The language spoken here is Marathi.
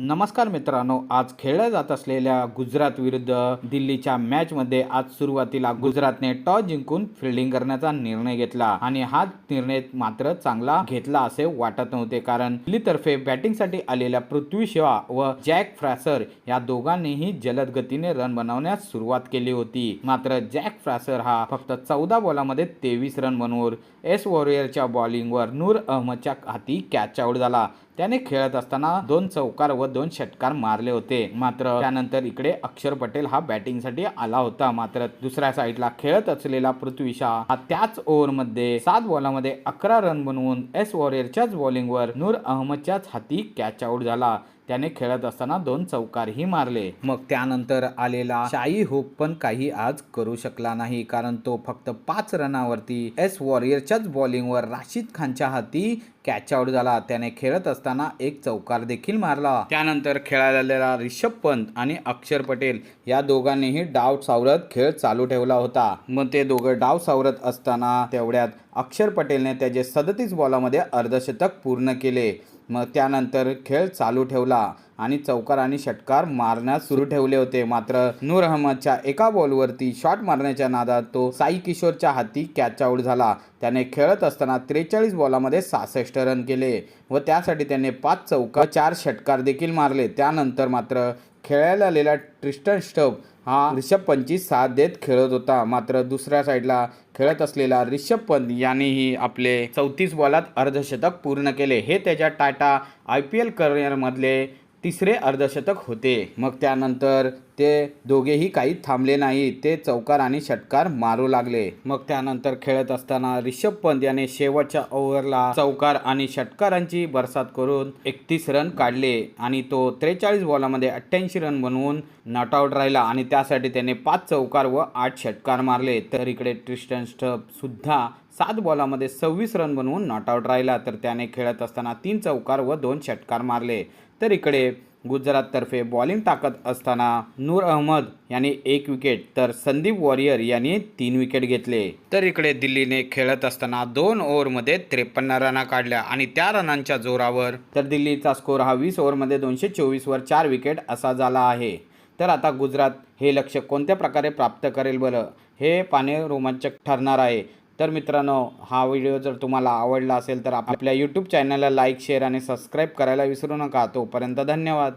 नमस्कार मित्रांनो आज खेळल्या जात असलेल्या गुजरात विरुद्ध दिल्लीच्या मॅच मध्ये आज सुरुवातीला गुजरातने टॉस जिंकून फिल्डिंग करण्याचा निर्णय घेतला. आणि हा निर्णय मात्र चांगला घेतला असे वाटत नव्हते कारण दिल्लीतर्फे बॅटिंगसाठी आलेल्या पृथ्वी शहा व जॅक फ्रॅसर या दोघांनीही जलद गतीने रन बनवण्यास सुरुवात केली होती. मात्र जॅक फ्रॅसर हा फक्त चौदा बॉलामध्ये तेवीस रन बनवून एस वॉरियरच्या बॉलिंगवर नूर अहमदच्या हाती कॅच आउट झाला. त्याने खेळत असताना दोन चौकार व दोन षटकार मारले होते. मात्र त्यानंतर इकडे अक्षर पटेल हा बॅटिंगसाठी आला होता. मात्र दुसऱ्या साईडला खेळत असलेला पृथ्वी शाह हा त्याच ओव्हरमध्ये सात बॉलामध्ये अकरा रन बनवून एस वॉरियरच्याच बॉलिंगवर नूर अहमदच्याच हाती कॅच आउट झाला. त्याने खेळत असताना दोन चौकारही मारले. मग त्यानंतर आलेला शाई होप पण काही आज करू शकला नाही कारण तो फक्त पाच रनावरती एस वॉरियरच्याच बॉलिंगवर राशीद खानच्या हाती कॅच आउट झाला. त्याने खेळत असताना एक चौकार देखील मारला. त्यानंतर खेळायला रिषभ पंत आणि अक्षर पटेल या दोघांनीही डाव सावरत खेळ चालू ठेवला होता. मग ते दोघं डाव सावरत असताना तेवढ्यात अक्षर पटेलने त्याचे सदतीस बॉलामध्ये अर्धशतक पूर्ण केले. मग त्यानंतर खेळ चालू ठेवला आणि चौकार आणि षटकार मारण्यास सुरू ठेवले होते. मात्र नूर अहमदच्या एका बॉलवरती शॉट मारण्याच्या नादात तो साई किशोरच्या हाती कॅच आउट झाला. त्याने खेळत असताना त्रेचाळीस बॉलामध्ये सहासष्ट रन केले व त्यासाठी त्याने पाच चौका चार षटकार देखील मारले. त्यानंतर मात्र खेळायला आलेला ट्रिस्टन स्टब हा रिषभ पंतची साथ देत खेळत होता. मात्र दुसऱ्या साईडला खेळत असलेला रिषभ पंत यानेही आपले चौतीस बॉलात अर्धशतक पूर्ण केले. हे त्याच्या टाटा आय पी एल करिअरमधले तिसरे अर्धशतक होते. मग त्यानंतर ते दोघेही काही थांबले नाही ते चौकार आणि षटकार मारू लागले. मग त्यानंतर खेळत असताना रिषभ पंत याने शेवटच्या ओव्हरला चौकार आणि षटकारांची बरसात करून एकतीस रन काढले आणि तो त्रेचाळीस बॉलामध्ये अठ्ठ्याऐंशी रन बनवून नॉटआऊट राहिला आणि त्यासाठी त्याने पाच चौकार व आठ षटकार मारले. तर इकडे ट्रिस्टन स्टब सुद्धा सात बॉलामध्ये सव्वीस रन बनवून नॉटआऊट राहिला. तर त्याने खेळत असताना तीन चौकार व दोन षटकार मारले. तर इकडे गुजराततर्फे बॉलिंग टाकत असताना नूर अहमद यांनी एक विकेट तर संदीप वॉरियर यांनी तीन विकेट घेतले. तर इकडे दिल्लीने खेळत असताना दोन ओव्हरमध्ये त्रेपन्न रना काढल्या आणि त्या रनांच्या जोरावर तर दिल्लीचा स्कोर हा वीस ओव्हरमध्ये दोनशे चोवीसवर चार विकेट असा झाला आहे. तर आता गुजरात हे लक्ष कोणत्या प्रकारे प्राप्त करेल बरं? हे पाने रोमांचक ठरणार आहे. तर मित्रांनो हा व्हिडिओ जर तुम्हाला आवडला असेल तर आपल्या यूट्यूब चॅनलला लाईक शेअर आणि सबस्क्राईब करायला विसरू नका. तोपर्यंत धन्यवाद.